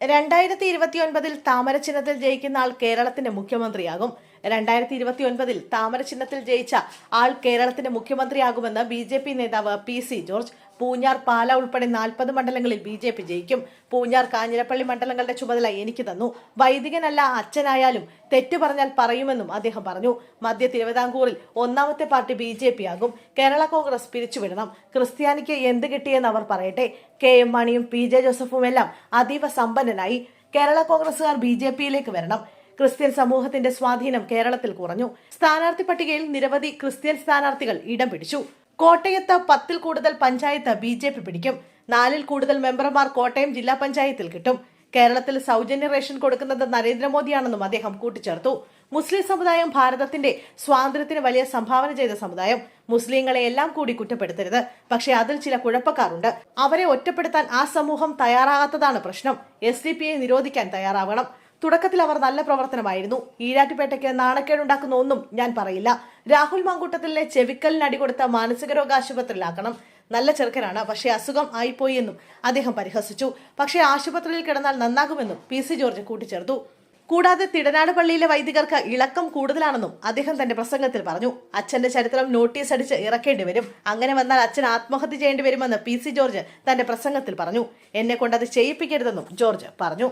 രണ്ടായിരത്തി ഇരുപത്തിയൊൻപതിൽ താമരചിഹ്നത്തിൽ ജയിക്കുന്ന ആൾ കേരളത്തിന്റെ മുഖ്യമന്ത്രിയാകും. രണ്ടായിരത്തി ഇരുപത്തി ഒൻപതിൽ താമരചിഹ്നത്തിൽ ജയിച്ച ആൾ കേരളത്തിന്റെ മുഖ്യമന്ത്രിയാകുമെന്ന് ബി ജെ പി നേതാവ് P C George Poonjar Pala ഉൾപ്പെടെ നാൽപ്പത് മണ്ഡലങ്ങളിൽ ബി ജെ പി ജയിക്കും. പൂഞ്ഞാർ കാഞ്ഞിരപ്പള്ളി മണ്ഡലങ്ങളുടെ ചുമതല എനിക്ക് തന്നു. വൈദികനല്ല അച്ഛനായാലും തെറ്റു പറഞ്ഞാൽ പറയുമെന്നും അദ്ദേഹം പറഞ്ഞു. മധ്യ തിരുവിതാംകൂറിൽ ഒന്നാമത്തെ പാർട്ടി ബി ജെ പി ആകും. കേരള കോൺഗ്രസ് പിരിച്ചുവിടണം. ക്രിസ്ത്യാനിക്ക് എന്ത് കിട്ടിയെന്ന് അവർ പറയട്ടെ. കെ എം മണിയും പി ജെ ജോസഫും എല്ലാം അതീവ സമ്പന്നനായി. കേരള കോൺഗ്രസുകാർ ബി ജെ പിയിലേക്ക് വരണം. ക്രിസ്ത്യൻ സമൂഹത്തിന്റെ സ്വാധീനം കേരളത്തിൽ കുറഞ്ഞു. സ്ഥാനാർത്ഥി പട്ടികയിൽ നിരവധി ക്രിസ്ത്യൻ സ്ഥാനാർത്ഥികൾ ഇടം പിടിച്ചു. കോട്ടയത്ത് പത്തിൽ കൂടുതൽ പഞ്ചായത്ത് ബി ജെ പി പിടിക്കും. നാലിൽ കൂടുതൽ മെമ്പർമാർ കോട്ടയം ജില്ലാ പഞ്ചായത്തിൽ കിട്ടും. കേരളത്തിൽ സൗജന്യ റേഷൻ കൊടുക്കുന്നത് നരേന്ദ്രമോദിയാണെന്നും അദ്ദേഹം കൂട്ടിച്ചേർത്തു. മുസ്ലിം സമുദായം ഭാരതത്തിന്റെ സ്വാതന്ത്ര്യത്തിന് വലിയ സംഭാവന ചെയ്ത സമുദായം. മുസ്ലിങ്ങളെ എല്ലാം കൂടി കുറ്റപ്പെടുത്തരുത്. പക്ഷേ അതിൽ ചില കുഴപ്പക്കാരുണ്ട്. അവരെ ഒറ്റപ്പെടുത്താൻ ആ സമൂഹം തയ്യാറാകാത്തതാണ് പ്രശ്നം. എസ് നിരോധിക്കാൻ തയ്യാറാവണം. തുടക്കത്തിൽ അവർ നല്ല പ്രവർത്തനമായിരുന്നു. ഈരാറ്റുപേട്ടയ്ക്ക് നാണക്കേടുണ്ടാക്കുന്ന ഒന്നും ഞാൻ പറയില്ല. രാഹുൽ മാങ്കൂട്ടത്തിലെ ചെവിക്കലിന് അടികൊടുത്ത മാനസിക ആശുപത്രിയിലാക്കണം. നല്ല ചെറുക്കനാണ്. പക്ഷേ അസുഖം ആയിപ്പോയി എന്നും അദ്ദേഹം പരിഹസിച്ചു. പക്ഷേ ആശുപത്രിയിൽ കിടന്നാൽ നന്നാകുമെന്നും പി സി ജോർജ് കൂട്ടിച്ചേർത്തു. കൂടാതെ തിടനാട് പള്ളിയിലെ വൈദികർക്ക് ഇളക്കം കൂടുതലാണെന്നും അദ്ദേഹം തന്റെ പ്രസംഗത്തിൽ പറഞ്ഞു. അച്ഛന്റെ ചരിത്രം നോട്ടീസ് അടിച്ച് ഇറക്കേണ്ടി വരും. അങ്ങനെ വന്നാൽ അച്ഛൻ ആത്മഹത്യ ചെയ്യേണ്ടി വരുമെന്ന് പി സി ജോർജ് തന്റെ പ്രസംഗത്തിൽ പറഞ്ഞു. എന്നെ കൊണ്ടത് ചെയ്യിപ്പിക്കരുതെന്നും ജോർജ് പറഞ്ഞു.